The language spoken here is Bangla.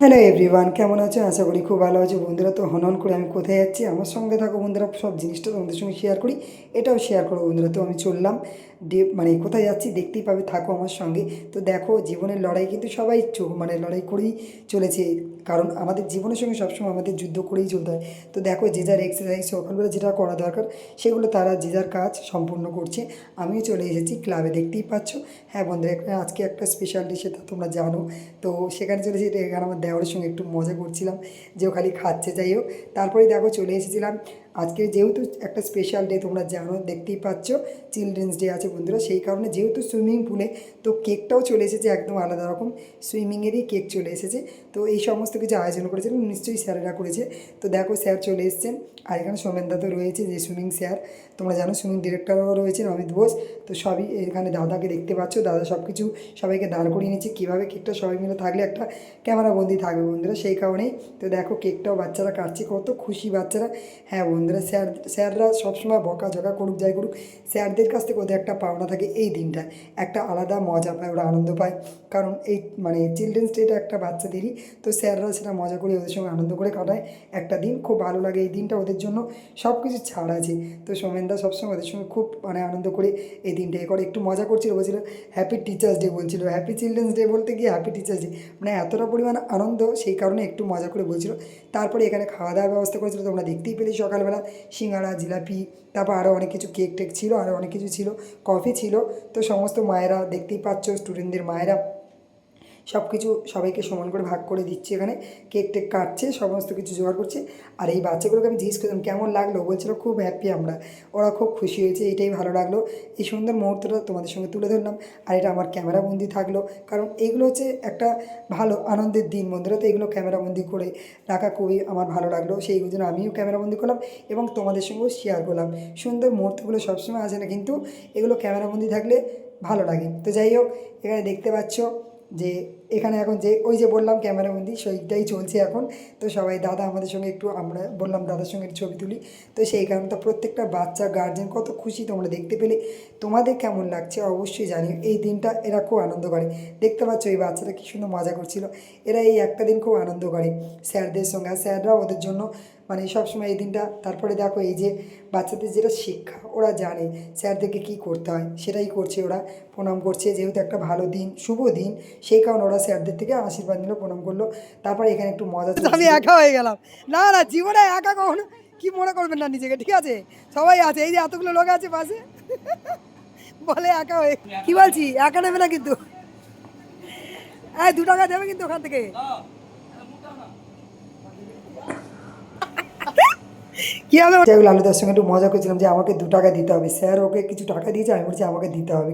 হ্যালো এভরিওয়ান কেমন আছো আশা করি খুব ভালো আছো। বন্ধুরা, তো হনন করে আমি কোথায় যাচ্ছি? আমার সঙ্গে থাকো বন্ধুরা, সব জিনিসটা তোমাদের সঙ্গে শেয়ার করি। এটাও শেয়ার করো বন্ধুরা, তো আমি চললাম। মানে কোথায় যাচ্ছি দেখতেই পাবে, থাকো আমার সঙ্গে। তো দেখো, জীবনের লড়াই কিন্তু সবাই চো- মানে লড়াই করেই চলেছে। কারণ আমাদের জীবনের সঙ্গে সবসময় আমাদের যুদ্ধ করেই চলতে হয়। তো দেখো, যে যার এক্সারসাইজ সকালবেলা যেটা করা দরকার, সেগুলো তারা, যে যার কাজ সম্পূর্ণ করছে। আমিও চলে এসেছি ক্লাবে দেখতেই পাচ্ছ। হ্যাঁ বন্ধুরা আজকে একটা স্পেশাল ডে সেটা তোমরা জানো। তো সেখানে চলে এখানে আমার দেওয়ারের সঙ্গে একটু মজা করছিলাম। যে খালি খাচ্ছে, যাই হোক। তারপরে দেখো, চলে এসেছিলাম আজকে যেহেতু একটা স্পেশাল ডে তোমরা জানো, দেখতেই পাচ্ছ চিলড্রেন্স ডে আছে বন্ধুরা, সেই কারণে যেহেতু সুইমিং পুলে তো কেকটাও চলে এসেছে একদম আলাদা রকম সুইমিংয়েরই কেক চলে এসেছে, তো এই সমস্ত কিছু আয়োজন করেছিলেন নিশ্চয়ই স্যারেরা করেছে, তো দেখো স্যার চলে এসেছেন, আর এখানে সোমেনদা তো রয়েছে, যে সুইমিং স্যার তোমরা জানো সুইমিং ডিরেক্টরও রয়েছেন, অমিত বোস, তো সবই এখানে দাদাকে দেখতে পাচ্ছ, দাদা সব কিছু সবাইকে দাঁড় করিয়ে নিচ্ছে, কীভাবে কেকটা সবাই মিলে থাকলে একটা ক্যামেরা বন্দি থাকবে বন্ধুরা, সেই কারণেই, তো দেখো কেকটাও বাচ্চারা কাটছে, কত খুশি বাচ্চারা হ্যাঁ বন্ধুরা স্যার, স্যাররা সবসময় বকা ঝকা করুক, যাই করুক, স্যারদের কাছ থেকে ওদের একটা পাওনা থাকে এই দিনটা একটা আলাদা মজা পায়, ওরা আনন্দ পায়। কারণ এই মানে চিলড্রেন্স ডেটা একটা বাচ্চাদেরই, তো স্যাররা সেটা মজা করে ওদের সঙ্গে আনন্দ করে কাটায়। একটা দিন খুব ভালো লাগে এই দিনটা ওদের জন্য। সব কিছু ছাড় আছে। তো সোমেনদা সবসময় ওদের সঙ্গে খুব মানে আনন্দ করে এই দিনটা এ করে। একটু মজা করছিল, বলছিল হ্যাপি টিচার্স ডে বলছিল। হ্যাপি চিলড্রেন্স ডে বলতে গিয়ে হ্যাপি টিচার্স ডে মানে এতটা পরিমাণ আনন্দ, সেই কারণে একটু মজা করে বলছিল। তারপরে এখানে খাওয়া দাওয়ার ব্যবস্থা করেছিল, তোমরা দেখতেই পেলে সকালবেলা। সিঙ্গাড়া জিলাপি, তারপর আরও অনেক কিছু কেক টেক ছিল আরও অনেক কিছু ছিল কফি ছিল। তো সমস্ত মায়েরা দেখতেই পাচ্ছ স্টুডেন্টদের মায়েরা সব কিছু সবাইকে সমান করে ভাগ করে দিচ্ছে এখানে। কেক টেক কাটছে, সমস্ত কিছু জোগাড় করছে। আর এই বাচ্চাগুলোকে আমি জিজ্ঞেস করলাম, কেমন লাগল? বলছিল, খুব হ্যাপি আমরা। ওরা খুব খুশি হয়েছে, এটাই ভালো লাগল। এই সুন্দর মুহূর্তটা তোমাদের সঙ্গে তুলে ধরলাম। আর এটা আমার ক্যামেরাবন্দি থাকল। কারণ এইগুলো হচ্ছে একটা ভালো আনন্দের দিন বন্ধুরা। তো এগুলো ক্যামেরাবন্দি করে রাখা খুবই আমার ভালো লাগল। সেই জন্য আমিও ক্যামেরাবন্দি করলাম এবং তোমাদের সঙ্গেও শেয়ার করলাম। সুন্দর মুহূর্তগুলো সবসময় আসে না, কিন্তু এগুলো ক্যামেরাবন্দি থাকলে ভালো লাগে। তো যাই হোক, এখানে দেখতে পাচ্ছ যে এখানে এখন যে ওই যে বললাম ক্যামেরাবন্দি সেইটাই চলছে এখন। তো সবাই, দাদা আমাদের সঙ্গে একটু আমরা বললাম দাদার সঙ্গে ছবি তুলি। তো সেই কারণে তো প্রত্যেকটা বাচ্চা গার্জেন কত খুশি তোমরা দেখতে পেলে। তোমাদের কেমন লাগছে অবশ্যই জানিও। এই দিনটা এরা খুব আনন্দ করে। দেখতে পাচ্ছ এই বাচ্চারা কী সুন্দর মজা করছিল। এরা এই একটা দিন খুব আনন্দ করে স্যারদের সঙ্গে। আর স্যাররাও ওদের জন্য মানে সবসময় এই দিনটা, তারপরে দেখো এই যে বাচ্চাদের যেটা শিক্ষা, ওরা জানে স্যারদেরকে কী করতে হয়, সেটাই করছে ওরা, প্রণাম করছে, যেহেতু একটা ভালো দিন, শুভ দিন, সেই কারণে ওরা স্যারদের থেকে আশীর্বাদ নিল, প্রণাম করল, তারপরে এখানে একটু মজা আমি একা হয়ে গেলাম। না না, জীবনে একা কখনো, কি মনে করবেন না নিজেকে, ঠিক আছে? সবাই আছে, এই যে এতগুলো লোক আছে পাশে। বলে একা হয়ে, কি বলছি, একা নেবে না কিন্তু। হ্যাঁ দু টাকা দেবে কিন্তু ওখান থেকে। কি হবে লালুদার সঙ্গে একটু মজা করছিলাম যে আমাকে দু টাকা দিতে হবে। স্যার ওকে কিছু টাকা দিয়েছে, আমি বলছি আমাকে দিতে হবে।